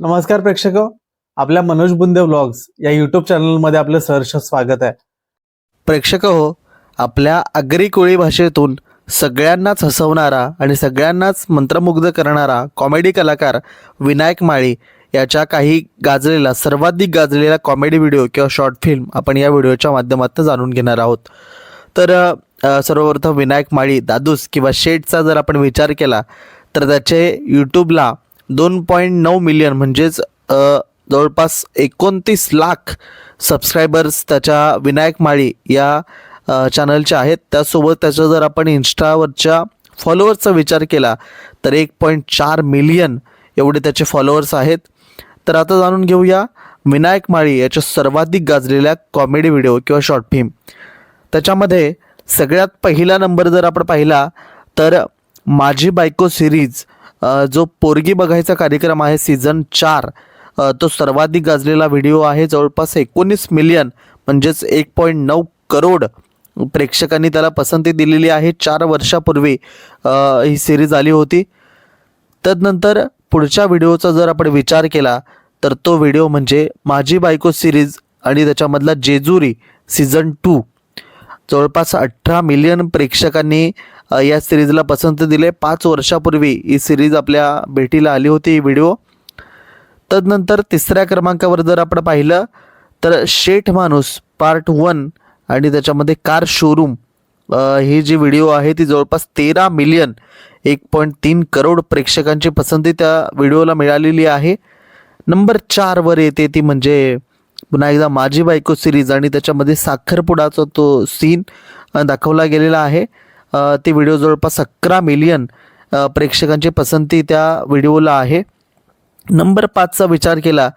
नमस्कार प्रेक्षक. आपल्या मनोज बुंदे व्लॉग्स या युट्यूब चॅनलमध्ये आपलं सहर्ष स्वागत आहे. प्रेक्षक हो आपल्या आगरी कोळी भाषेतून सगळ्यांनाच हसवणारा आणि सगळ्यांनाच मंत्रमुग्ध करणारा कॉमेडी कलाकार विनायक माळी याच्या काही गाजलेला सर्वाधिक गाजलेला कॉमेडी व्हिडिओ किंवा शॉर्ट फिल्म आपण या व्हिडिओच्या माध्यमातून जाणून घेणार आहोत. तर सर्वप्रथम विनायक माळी दादूस किंवा शेठचा जर आपण विचार केला तर त्याचे यूट्यूबला दोन पॉईंट नऊ मिलियन म्हणजेच जवळपास एकोणतीस लाख सबस्क्रायबर्स त्याच्या विनायक माळी या चॅनलच्या आहेत. त्यासोबत त्याचं जर आपण इन्स्टावरच्या फॉलोअर्सचा विचार केला तर एक पॉईंट चार मिलियन एवढे त्याचे फॉलोअर्स आहेत. तर आता जाणून घेऊया विनायक माळी याच्या सर्वाधिक गाजलेल्या कॉमेडी व्हिडिओ किंवा शॉर्ट फिल्म त्याच्यामध्ये सगळ्यात पहिला नंबर जर आपण पाहिला तर माझी बायको सिरीज जो पोरगी बघायचा कार्यक्रम आहे सीझन चार तो सर्वाधिक गाजलेला व्हिडिओ आहे. जवळपास एकोणीस मिलियन म्हणजेच एक पॉईंट नऊ करोड प्रेक्षकांनी त्याला पसंती दिलेली आहे. चार वर्षापूर्वी ही सिरीज आली होती. तदनंतर पुढच्या व्हिडिओचा जर आपण विचार केला तर तो व्हिडिओ म्हणजे माझी बायको सिरीज आणि त्याच्यामधला जेजुरी सीझन टू. जवळपास अठरा मिलियन प्रेक्षकांनी या सिरीजला पसंत दिले. पाच वर्षापूर्वी ही सिरीज आपल्या भेटीला आली होती ही व्हिडिओ. तदनंतर तिसऱ्या क्रमांकावर जर आपण पाहिलं तर शेठ माणूस पार्ट वन आणि त्याच्यामध्ये कार शोरूम ही जी व्हिडिओ आहे ती जवळपास तेरा मिलियन एक पॉईंट तीन करोड प्रेक्षकांची पसंती त्या व्हिडिओला मिळालेली आहे. नंबर चारवर येते ती म्हणजे पुन्हा एकदा माझी बायको सिरीज आणि त्याच्यामध्ये साखरपुडाचा तो सीन दाखवला गेलेला आहे. ती व्हिडिओ जवळपास अकरा मिलियन प्रेक्षकांची पसंती त्या व्हिडिओला आहे. नंबर पाचचा विचार केला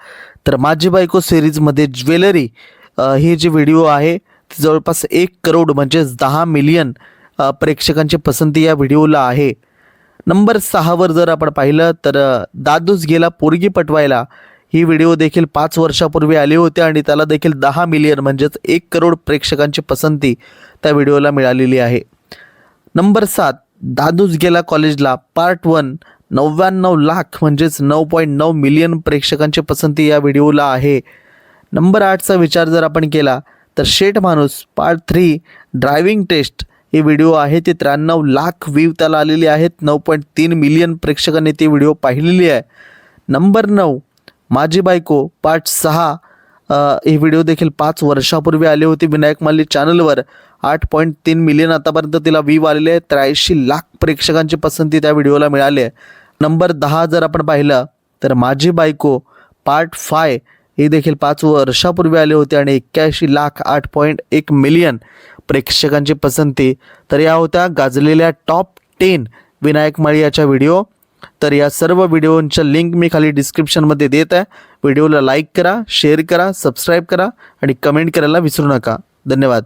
तर माझी बायको सिरीजमध्ये ज्वेलरी ही जी व्हिडिओ आहे ती जवळपास एक करोड म्हणजेच दहा मिलियन प्रेक्षकांची पसंती या व्हिडिओला आहे. नंबर सहावर जर आपण पाहिलं तर दादूस गेला पोरगी पटवायला. ही व्हिडिओ देखील पाच वर्षापूर्वी आली होती आणि त्याला देखील दहा मिलियन म्हणजेच एक करोड प्रेक्षकांची पसंती त्या व्हिडिओला मिळालेली आहे. नंबर सात दादूस गेला कॉलेजला पार्ट वन नव्याण्णव लाख म्हणजेच नऊ पॉईंट नऊ मिलियन प्रेक्षकांची पसंती या व्हिडिओला आहे. नंबर आठचा विचार जर आपण केला तर शेठ माणूस पार्ट थ्री ड्रायव्हिंग टेस्ट ही व्हिडिओ आहे. ते त्र्याण्णव लाख व्ह्यू त्याला आलेली आहेत. नऊ पॉईंट तीन मिलियन प्रेक्षकांनी ती व्हिडिओ पाहिलेली आहे. नंबर नऊ माझी बायको पार्ट सहा हे व्हिडिओ देखील पाच वर्षापूर्वी आले होते विनायक माली चॅनलवर आठ पॉईंट तीन मिलियन आतापर्यंत तिला व्ह्यू आलेले आहे त्र्याऐंशी लाख प्रेक्षकांची पसंती त्या व्हिडिओला मिळाली आहे. नंबर दहा जर आपण पाहिलं तर माझी बायको पार्ट फाय ही देखील पाच वर्षापूर्वी आले होते आणि एक्क्याऐंशी लाख आठ पॉईंट एक मिलियन प्रेक्षकांची पसंती. तर या होत्या गाजलेल्या टॉप टेन विनायक माळी याच्या व्हिडिओ तर या सर्व व्हिडिओंच्या लिंक मी खाली डिस्क्रिप्शनमध्ये देत आहे. व्हिडिओला लाईक करा शेअर करा सबस्क्राईब करा आणि कमेंट करायला विसरू नका. धन्यवाद.